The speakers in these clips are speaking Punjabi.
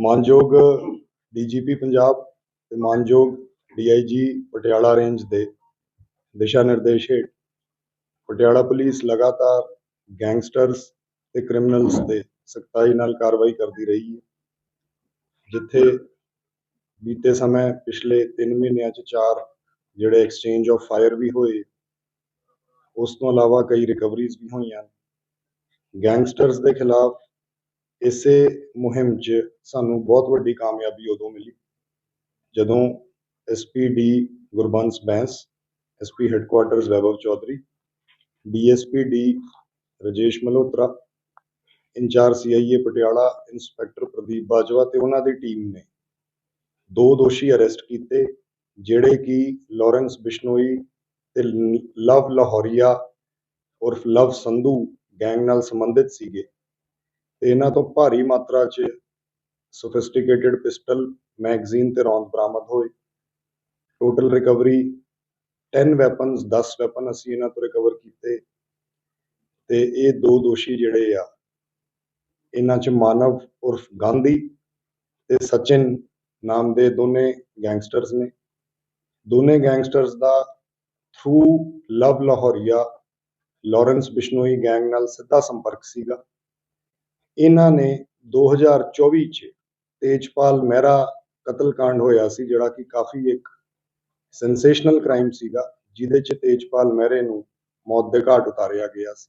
ਮਾਨਯੋਗ ਡੀਜੀਪੀ ਪੰਜਾਬ ਤੇ ਮਾਨਯੋਗ ਡੀਆਈਜੀ ਪਟਿਆਲਾ ਰੇਂਜ ਦੇ ਦਿਸ਼ਾ ਨਿਰਦੇਸ਼ ਹੇਠ ਪਟਿਆਲਾ ਪੁਲਿਸ ਲਗਾਤਾਰ ਗੈਂਗਸਟਰਸ ਤੇ ਕ੍ਰਿਮੀਨਲਸ ਤੇ ਸਖਤਾਈ ਨਾਲ ਕਾਰਵਾਈ ਕਰਦੀ ਰਹੀ ਹੈ, ਜਿੱਥੇ ਬੀਤੇ ਸਮੇਂ ਪਿਛਲੇ 3 ਮਹੀਨਿਆਂ 'ਚ ਚਾਰ ਜਿਹੜੇ ਐਕਸਚੇਂਜ ਆਫ ਫਾਇਰ ਵੀ ਹੋਏ, ਉਸ ਤੋਂ ਇਲਾਵਾ ਕਈ ਰਿਕਵਰੀਜ਼ ਵੀ ਹੋਈਆਂ ਗੈਂਗਸਟਰਸ ਦੇ ਖਿਲਾਫ ਇਸੇ ਮੁਹਿੰਮ 'ਚ ਸਾਨੂੰ ਬਹੁਤ ਵੱਡੀ ਕਾਮਯਾਬੀ ਉਦੋਂ ਮਿਲੀ, ਜਦੋਂ SPD Gurbans Bains SP headquarters Vaibhav Chaudhary DSP D Rajesh Malhotra, incharge CIA Patiala inspector Pradeep Bajwa ਤੇ ਉਹਨਾਂ ਦੀ ਟੀਮ ਨੇ ਦੋ ਦੋਸ਼ੀ ਅਰੈਸਟ ਕੀਤੇ, ਜਿਹੜੇ ਕਿ ਲਾਰੈਂਸ ਬਿਸ਼ਨੋਈ ਤੇ ਲਵ ਲਾਹੌਰੀਆ ਉਰਫ ਲਵ ਸੰਧੂ ਗੈਂਗ ਨਾਲ ਸੰਬੰਧਿਤ ਸੀਗੇ। ਇਹਨਾਂ ਤੋਂ ਭਾਰੀ ਮਾਤਰਾ 'ਚ ਸੋਫਿਸਟੀਕੇਟਿਡ ਪਿਸਟਲ ਮੈਗਜ਼ੀਨ ਤੇ ਰੌਂਦ ਬਰਾਮਦ ਹੋਏ। ਟੋਟਲ ਰਿਕਵਰੀ 10 ਵੈਪਨਸ 10 ਵੈਪਨ ਅਸੀਂ ਇਹਨਾਂ ਤੋਂ ਰਿਕਵਰ ਕੀਤੇ। ਤੇ ਇਹ ਦੋ ਦੋਸ਼ੀ ਜਿਹੜੇ ਆ, ਇਹਨਾਂ 'ਚ ਮਾਨਵ ਉਰਫ ਗਾਂਧੀ ਤੇ ਸਚਿਨ ਨਾਮ ਦੇ ਦੋਨੇ ਗੈਂਗਸਟਰਸ ਨੇ। ਦੋਨੇ ਗੈਂਗਸਟਰਸ ਦਾ through Lav Lahoria, Lawrence Bishnoi gang ਨਾਲ ਸਿੱਧਾ ਸੰਪਰਕ ਸੀਗਾ। ਇਹਨਾਂ ਨੇ 2024 ਚ ਤੇਜਪਾਲ ਮਹਿਰਾ ਕਤਲकांड ਹੋਇਆ ਸੀ, ਜਿਹੜਾ ਕਿ ਕਾਫੀ ਇੱਕ ਸੈਂਸੇਸ਼ਨਲ ਕ੍ਰਾਈਮ ਸੀਗਾ, ਜਿਹਦੇ ਚ ਤੇਜਪਾਲ ਮਹਿਰੇ ਨੂੰ ਮੌਤ ਦੇ ਘਾਟ ਉਤਾਰਿਆ ਗਿਆ ਸੀ।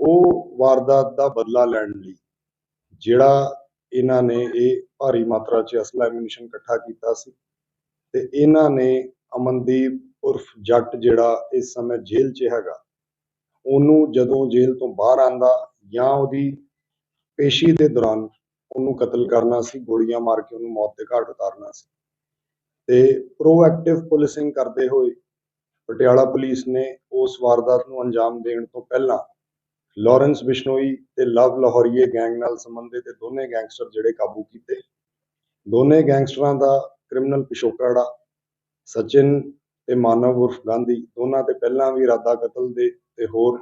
ਉਹ ਵਾਰਦਾਤ ਦਾ ਬਦਲਾ ਲੈਣ ਲਈ ਜਿਹੜਾ ਇਹਨਾਂ ਨੇ ਇਹ ਭਾਰੀ ਮਾਤਰਾ 'ਚ ਅਸਲਾ ਐਮੂਨੀਸ਼ਨ ਇਕੱਠਾ ਕੀਤਾ ਸੀ ਤੇ ਇਹਨਾਂ ਨੇ ਅਮਨਦੀਪ ਉਰਫ ਜੱਟ ਜਿਹੜਾ ਇਸ ਸਮੇਂ ਜੇਲ੍ਹ 'ਚ ਹੈਗਾ, ਉਹਨੂੰ ਜਦੋਂ ਜੇਲ੍ਹ ਤੋਂ ਬਾਹਰ ਆਂਦਾ ਜਾਂ ਉਹਦੀ ਪੇਸ਼ੀ ਦੇ ਦੌਰਾਨ ਉਹਨੂੰ ਕਤਲ ਕਰਨਾ ਸੀ, ਗੋਲੀਆਂ ਮਾਰ ਕੇ ਉਹਨੂੰ ਮੌਤ ਦੇ ਘਾਟ ਉਤਾਰਨਾ ਸੀ। ਤੇ ਪ੍ਰੋਐਕਟਿਵ ਪੁਲਿਸਿੰਗ ਕਰਦੇ ਹੋਏ ਪਟਿਆਲਾ ਪੁਲਿਸ ਨੇ ਉਸ ਵਾਰਦਾਤ ਨੂੰ ਅੰਜਾਮ ਦੇਣ ਤੋਂ ਪਹਿਲਾਂ ਲਾਰੈਂਸ ਬਿਸ਼ਨੋਈ ਤੇ ਲਵ ਲਾਹੌਰੀਏ ਗੈਂਗ ਨਾਲ ਸੰਬੰਧਿਤ ਇਹ ਦੋਨੇ ਗੈਂਗਸਟਰ ਜਿਹੜੇ ਕਾਬੂ ਕੀਤੇ। ਦੋਨੇ ਗੈਂਗਸਟਰਾਂ ਦਾ ਕ੍ਰਿਮੀਨਲ ਪਿਛੋਕੜ ਸਚਿਨ ਤੇ ਮਾਨਵ ਉਰਫ ਗਾਂਧੀ, ਦੋਨਾਂ ਤੇ ਪਹਿਲਾਂ ਵੀ ਇਰਾਦਾ ਕਤਲ ਦੇ ਤੇ ਹੋਰ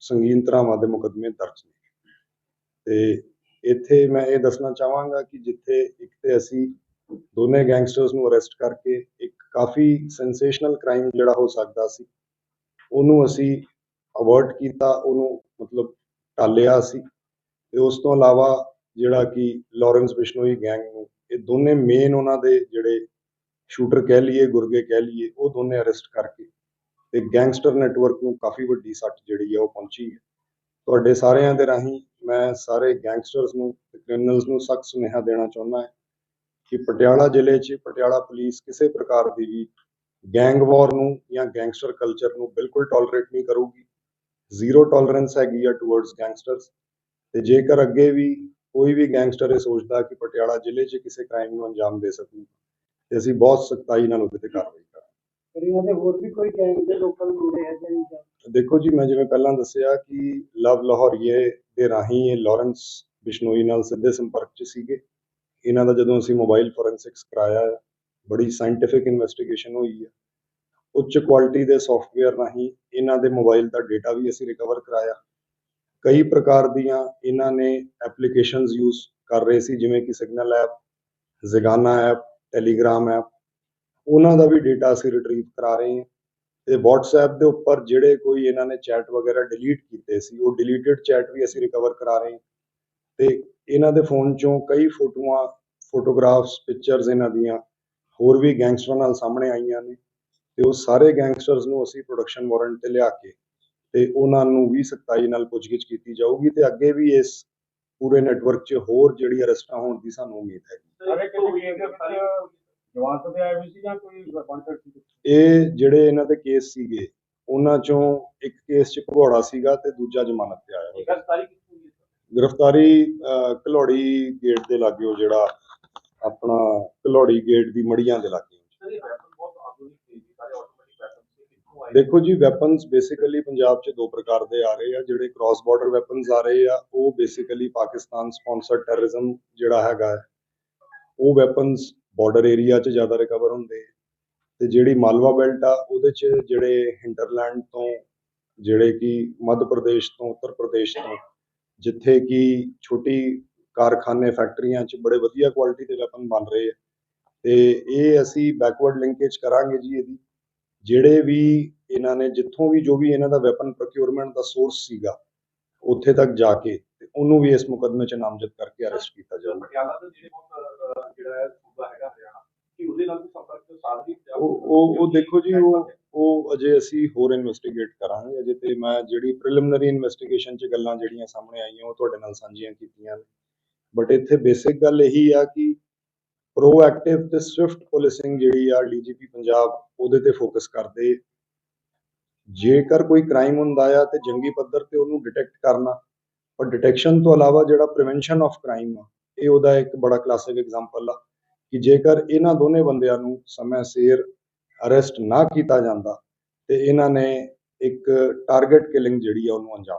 ਸੰਗੀਨ ਧਾਰਾਵਾਂ ਦੇ ਮੁਕੱਦਮੇ ਦਰਜ ਨੇ। ਤੇ ਇੱਥੇ ਮੈਂ ਇਹ ਦੱਸਣਾ ਚਾਹਾਂਗਾ ਕਿ ਜਿੱਥੇ ਇੱਕ ਤੇ ਅਸੀਂ ਦੋਨੇ ਗੈਂਗਸਟਰਸ ਨੂੰ ਅਰੈਸਟ ਕਰਕੇ ਇੱਕ ਕਾਫੀ ਸੈਂਸੇਸ਼ਨਲ ਕ੍ਰਾਈਮ ਜਿਹੜਾ ਹੋ ਸਕਦਾ ਸੀ, ਉਹਨੂੰ ਅਸੀਂ ਅਵਰਟ ਕੀਤਾ, ਉਹਨੂੰ ਮਤਲਬ ਟਾਲਿਆ ਸੀ। ਤੇ ਉਸ ਤੋਂ ਇਲਾਵਾ ਜਿਹੜਾ ਕਿ ਲਾਰੈਂਸ ਬਿਸ਼ਨੋਈ ਗੈਂਗ ਨੂੰ, ਇਹ ਦੋਨੇ ਮੇਨ ਉਹਨਾਂ ਦੇ ਜਿਹੜੇ ਸ਼ੂਟਰ ਕਹਿ ਲਈਏ, ਗੁਰਗੇ ਕਹਿ ਲਈਏ, ਉਹ ਦੋਨੇ ਅਰੈਸਟ ਕਰਕੇ ਤੇ ਗੈਂਗਸਟਰ ਨੈਟਵਰਕ ਨੂੰ ਕਾਫੀ ਵੱਡੀ ਸੱਟ ਜਿਹੜੀ ਆ ਉਹ ਪਹੁੰਚੀ ਹੈ। ਤੁਹਾਡੇ ਸਾਰਿਆਂ ਦੇ ਰਾਹੀਂ ਮੈਂ ਸਾਰੇ ਗੈਂਗਸਟਰਸ ਨੂੰ ਤੇ ਕ੍ਰਿਮੀਨਲਸ ਨੂੰ ਸਖਤ ਸੁਨੇਹਾ ਦੇਣਾ ਚਾਹੁੰਦਾ ਹਾਂ ਕਿ ਪਟਿਆਲਾ ਜ਼ਿਲ੍ਹੇ 'ਚ, ਪਟਿਆਲਾ ਪੁਲਿਸ ਕਿਸੇ ਪ੍ਰਕਾਰ ਦੀ ਵੀ ਗੈਂਗ ਵਾਰ ਨੂੰ ਜਾਂ ਗੈਂਗਸਟਰ ਕਲਚਰ ਨੂੰ ਬਿਲਕੁਲ ਟੋਲਰੇਟ ਨਹੀਂ ਕਰੂਗੀ। ਜ਼ੀਰੋ ਟੋਲਰੈਂਸ ਹੈਗੀ ਆ ਟੁਵਰਡਸ ਗੈਂਗਸਟਰਸ ਤੇ ਜੇਕਰ ਅੱਗੇ ਵੀ ਕੋਈ ਵੀ ਗੈਂਗਸਟਰ ਇਹ ਸੋਚਦਾ ਕਿ ਪਟਿਆਲਾ ਜ਼ਿਲ੍ਹੇ 'ਚ ਕਿਸੇ ਕ੍ਰਾਈਮ ਨੂੰ ਅੰਜਾਮ ਦੇ ਸਕੂ ਤੇ ਅਸੀਂ ਬਹੁਤ ਸਖਤਾਈ ਨਾਲ ਉਹਦੇ ਤੇ ਕਾਰਵਾਈ ਕਰਾਂਗੇ ਇਹਨਾਂ ਦੇ ਹੋਰ ਵੀ ਕੋਈ ਗੈਂਗ ਦੇ ਲੋਕਾਂ ਨੂੰ ਜੁੜੇ ਹੈ ਜਾਂ ਦੇਖੋ ਜੀ, ਮੈਂ ਜਿਵੇਂ ਪਹਿਲਾਂ ਦੱਸਿਆ ਕਿ ਲਵ ਲਾਹੌਰੀਏ ਦੇ ਰਾਹੀਂ ਇਹ ਲਾਰੈਂਸ ਬਿਸ਼ਨੋਈ ਨਾਲ ਸਿੱਧੇ ਸੰਪਰਕ 'ਚ ਸੀਗੇ। ਇਹਨਾਂ ਦਾ ਜਦੋਂ ਅਸੀਂ ਮੋਬਾਈਲ ਫੋਰੈਂਸਿਕਸ ਕਰਾਇਆ, ਬੜੀ ਸਾਇੰਟੀਫਿਕ ਇਨਵੈਸਟੀਗੇਸ਼ਨ ਹੋਈ ਹੈ ਉੱਚ ਕੁਆਲਿਟੀ ਦੇ ਸੌਫਟਵੇਅਰ ਰਾਹੀਂ ਇਹਨਾਂ ਦੇ ਮੋਬਾਈਲ ਦਾ ਡਾਟਾ ਵੀ ਅਸੀਂ ਰਿਕਵਰ ਕਰਾਇਆ। ਕਈ ਪ੍ਰਕਾਰ ਦੀਆਂ ਇਹਨਾਂ ਨੇ ਐਪਲੀਕੇਸ਼ਨਸ ਯੂਜ਼ ਕਰ ਰਹੇ ਸੀ, ਜਿਵੇਂ ਕਿ ਸਿਗਨਲ ਐਪ, ਜ਼ਗਾਨਾ ਐਪ, ਟੈਲੀਗ੍ਰਾਮ ਐਪ ਉਹਨਾਂ ਦਾ ਵੀ ਡਾਟਾ ਅਸੀਂ ਰਿਟਰੀਵ ਕਰਾ ਰਹੇ ਹਾਂ। ਤੇ WhatsApp ਦੇ ਉੱਪਰ ਜਿਹੜੇ ਕੋਈ ਇਹਨਾਂ ਨੇ ਚੈਟ ਵਗੈਰਾ ਡਿਲੀਟ ਕੀਤੇ ਸੀ, ਉਹ ਡਿਲੀਟਡ ਚੈਟ ਵੀ ਅਸੀਂ ਰਿਕਵਰ ਕਰਾ ਰਹੇ ਹਾਂ। ਤੇ ਇਹਨਾਂ ਦੇ ਫੋਨ ਚੋਂ ਕਈ ਫੋਟੋਆਂ ਫੋਟੋਗ੍ਰਾਫਸ ਪਿਕਚਰਸ ਇਹਨਾਂ ਦੀਆਂ ਹੋਰ ਵੀ ਗੈਂਗਸਟਰਾਂ ਨਾਲ ਸਾਹਮਣੇ ਆਈਆਂ ਨੇ। ਤੇ ਉਹ ਸਾਰੇ ਗੈਂਗਸਟਰਸ ਨੂੰ ਅਸੀਂ ਪ੍ਰੋਡਕਸ਼ਨ ਵਾਰੰਟ ਤੇ ਲਿਆ ਕੇ ਤੇ ਉਹਨਾਂ ਨੂੰ ਵੀ ਸਖਤਾਈ ਨਾਲ ਪੁੱਛਗਿੱਛ ਕੀਤੀ ਜਾਊਗੀ ਤੇ ਅੱਗੇ ਵੀ ਇਸ ਪੂਰੇ ਨੈਟਵਰਕ 'ਚ ਹੋਰ ਜਿਹੜੀ ਅਰੈਸਟਾਂ ਹੋਣ ਦੀ ਸਾਨੂੰ ਉਮੀਦ ਹੈ ਤੋਂ ਆਏ ਹੋਏ ਸੀ ਜਾਂ ਕੋਈ ਸੀ ਇਹ ਜਿਹੜੇ ਇਹਨਾਂ ਦੇ ਕੇਸ ਸੀਗੇ ਉਹਨਾਂ ਚੋਂ ਇੱਕ ਕੇਸ 'ਚ ਭਗੌੜਾ ਸੀਗਾ ਤੇ ਦੂਜਾ ਜ਼ਮਾਨਤ ਤੇ ਆਇਆ। ਹੋਇਆ। ਗ੍ਰਿਫਤਾਰੀ ਕਿੱਥੋਂ ਹੋਈ ਗ੍ਰਿਫਤਾਰੀ ਗੇਟ ਦੇ ਲਾਗੇ ਉਹ ਜਿਹੜਾ ਆਪਣਾ ਘਲੌੜੀ ਗੇਟ ਦੀ ਮੜੀਆਂ ਦੇ ਲਾਗੇ। ਦੇਖੋ ਜੀ ਵੈਪਨਸ ਬੇਸਿਕਲੀ ਪੰਜਾਬ 'ਚ ਦੋ ਪ੍ਰਕਾਰ ਦੇ ਆ ਰਹੇ ਆ ਜਿਹੜੇ ਕ੍ਰਾਸ ਬਾਰਡਰ ਵੈਪਨਸ ਆ ਰਹੇ ਆ ਉਹ ਬੇਸਿਕਲੀ ਪਾਕਿਸਤਾਨ ਸਪਾਂਸਰਡ ਟੈਰਰਿਜ਼ਮ ਜਿਹੜਾ ਹੈਗਾ ਉਹ ਵੈਪਨਸ ਬਾਰਡਰ ਏਰੀਆ 'ਚ ਜ਼ਿਆਦਾ ਰਿਕਵਰ ਹੁੰਦੇ ਆ। ਤੇ ਜਿਹੜੀ ਮਾਲਵਾ ਬੈਲਟ ਆ, ਉਹਦੇ 'ਚ ਜਿਹੜੇ ਹਿੰਟਰਲੈਂਡ ਤੋਂ, ਜਿਹੜੇ ਕਿ ਮੱਧ ਪ੍ਰਦੇਸ਼ ਤੋਂ, ਉੱਤਰ ਪ੍ਰਦੇਸ਼ ਤੋਂ, ਜਿੱਥੇ ਕਿ ਛੋਟੀ ਕਾਰਖਾਨੇ ਫੈਕਟਰੀਆਂ 'ਚ ਬੜੇ ਵਧੀਆ ਕੁਆਲਿਟੀ ਦੇ ਵੈਪਨ ਬਣ ਰਹੇ ਆ। ਤੇ ਇਹ ਅਸੀਂ ਬੈਕਵਰਡ ਲਿੰਕੇਜ ਕਰਾਂਗੇ ਜੀ ਇਹਦੀ। ਜਿਹੜੇ ਵੀ ਇਹਨਾਂ ਨੇ, ਜਿੱਥੋਂ ਵੀ ਜੋ ਵੀ ਇਹਨਾਂ ਦਾ ਵੈਪਨ ਪ੍ਰੋਕਿਉਰਮੈਂਟ ਦਾ ਸੋਰਸ ਸੀਗਾ, ਉੱਥੇ ਤੱਕ ਜਾ ਕੇ ਤੇ ਉਹਨੂੰ ਵੀ ਇਸ ਮੁਕਦਮੇ 'ਚ ਨਾਮਜ਼ਦ ਕਰਕੇ ਅਰੈਸਟ ਕੀਤਾ ਜਾਊਗਾ। ਜਿਹੜੇ ਬਹੁਤ ਅਹ, ਜਿਹੜਾ ਹੈ ਸੂਬਾ ਹੈਗਾ ਹਰਿਆਣਾ। ਕਿ ਉਹਦੇ ਨਾਲ ਵੀ ਸੰਪਰਕ ਸਾਧਦੀ ਉਹ ਉਹ ਉਹ ਦੇਖੋ ਜੀ ਉਹ ਉਹ ਅਜੇ ਅਸੀਂ ਹੋਰ ਇਨਵੈਸਟੀਗੇਟ ਕਰਾਂਗੇ। ਅਜੇ ਤੇ ਮੈਂ ਜਿਹੜੀ ਪ੍ਰੀਲਿਮਿਨਰੀ ਇਨਵੈਸਟੀਗੇਸ਼ਨ 'ਚ ਗੱਲਾਂ ਜਿਹੜੀਆਂ ਸਾਹਮਣੇ ਆਈਆਂ ਉਹ ਤੁਹਾਡੇ ਨਾਲ ਸਾਂਝੀਆਂ ਕੀਤੀਆਂ ਨੇ। ਬਟ ਇੱਥੇ ਬੇਸਿਕ ਗੱਲ ਇਹੀ ਆ ਕਿ ਪ੍ਰੋਐਕਟਿਵ ਤੇ ਸਵਿਫਟ ਪੁਲਿਸਿੰਗ ਜਿਹੜੀ ਆ ਡੀਜੀਪੀ ਪੰਜਾਬ ਉਹਦੇ ਤੇ ਫੋਕਸ ਕਰਦੇ ਜੇਕਰ ਕੋਈ ਕ੍ਰਾਈਮ ਹੁੰਦਾ ਆ ਤੇ ਜੰਗੀ ਪੱਧਰ ਤੇ ਉਹਨੂੰ ਡਿਟੈਕਟ ਕਰਨਾ। ਪਰ ਡਿਟੈਕਸ਼ਨ ਤੋਂ ਇਲਾਵਾ ਜਿਹੜਾ ਪ੍ਰੀਵੈਂਸ਼ਨ ਆਫ ਕ੍ਰਾਈਮ ਆ ਇਹ ਉਹਦਾ ਇੱਕ ਬੜਾ ਕਲਾਸਿਕ ਐਗਜ਼ਾਮਪਲ ਆ ਕਿ ਜੇਕਰ ਇਹਨਾਂ ਦੋਨੇ ਬੰਦਿਆਂ ਨੂੰ ਸਮੇਂ ਸਿਰ ਅਰੈਸਟ ਨਾ ਕੀਤਾ ਜਾਂਦਾ ਤੇ ਇਹਨਾਂ ਨੇ ਇੱਕ ਟਾਰਗੇਟ ਕਿਲਿੰਗ ਜਿਹੜੀ ਆ ਉਹਨੂੰ ਅੰਜਾਮ